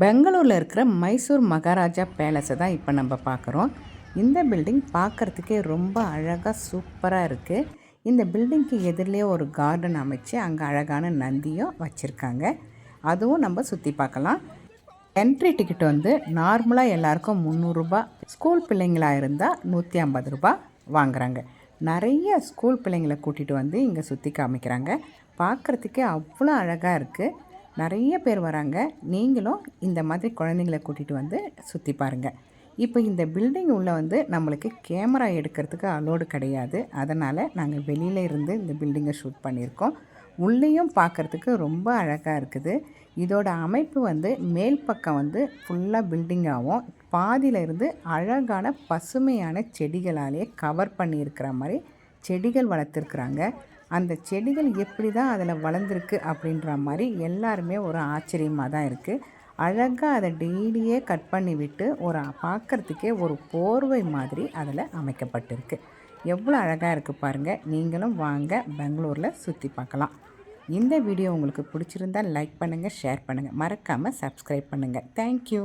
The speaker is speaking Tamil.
பெங்களூரில் இருக்கிற மைசூர் மகாராஜா பேலஸை தான் இப்போ நம்ம பார்க்குறோம். இந்த பில்டிங் பார்க்குறதுக்கே ரொம்ப அழகாக சூப்பராக இருக்குது இந்த பில்டிங்க்கு எதிரிலே ஒரு கார்டன் அமைச்சு அங்கே அழகான நந்தியும் வச்சுருக்காங்க. அதுவும் நம்ம சுற்றி பார்க்கலாம். என்ட்ரி டிக்கெட் வந்து நார்மலாக எல்லாருக்கும் முந்நூறுரூபா ஸ்கூல் பிள்ளைங்களாக இருந்தால் நூற்றி ஐம்பது ரூபா வாங்குகிறாங்க நிறைய ஸ்கூல் பிள்ளைங்களை கூட்டிகிட்டு வந்து இங்கே சுற்றி காமிக்கிறாங்க. பார்க்குறதுக்கே அவ்வளோ அழகாக இருக்குது நிறைய பேர் வராங்க. நீங்களும் இந்த மாதிரி குழந்தைங்கள கூட்டிகிட்டு வந்து சுற்றி பாருங்கள் இப்போ இந்த பில்டிங் உள்ளே வந்து நம்மளுக்கு கேமரா எடுக்கிறதுக்கு அலோடு கிடையாது. அதனால் நாங்கள் வெளியில் இருந்து இந்த பில்டிங்கை ஷூட் பண்ணியிருக்கோம். உள்ளேயும் பார்க்குறதுக்கு ரொம்ப அழகாக இருக்குது. இதோட அமைப்பு வந்து மேல் பக்கம் வந்து ஃபுல்லாக பில்டிங்காகவும் பாதியிலிருந்து அழகான பசுமையான செடிகளாலே கவர் பண்ணியிருக்கிற மாதிரி செடிகள் வளர்த்துருக்குறாங்க. அந்த செடிகள் எப்படி தான் அதில் வளர்ந்துருக்கு அப்படின்ற மாதிரி எல்லாருமே ஒரு ஆச்சரியமாக தான் இருக்குது அழகாக அதை டெய்லியே கட் பண்ணி விட்டு ஒரு பார்க்குறதுக்கே ஒரு போர்வை மாதிரி அதில் அமைக்கப்பட்டிருக்கு. எவ்வளோ அழகாக இருக்குது பாருங்கள் நீங்களும் வாங்க பெங்களூரில் சுற்றி பார்க்கலாம். இந்த வீடியோ உங்களுக்கு பிடிச்சிருந்தால் லைக் பண்ணுங்கள் ஷேர் பண்ணுங்கள் மறக்காமல் சப்ஸ்கிரைப் பண்ணுங்கள் தேங்க்யூ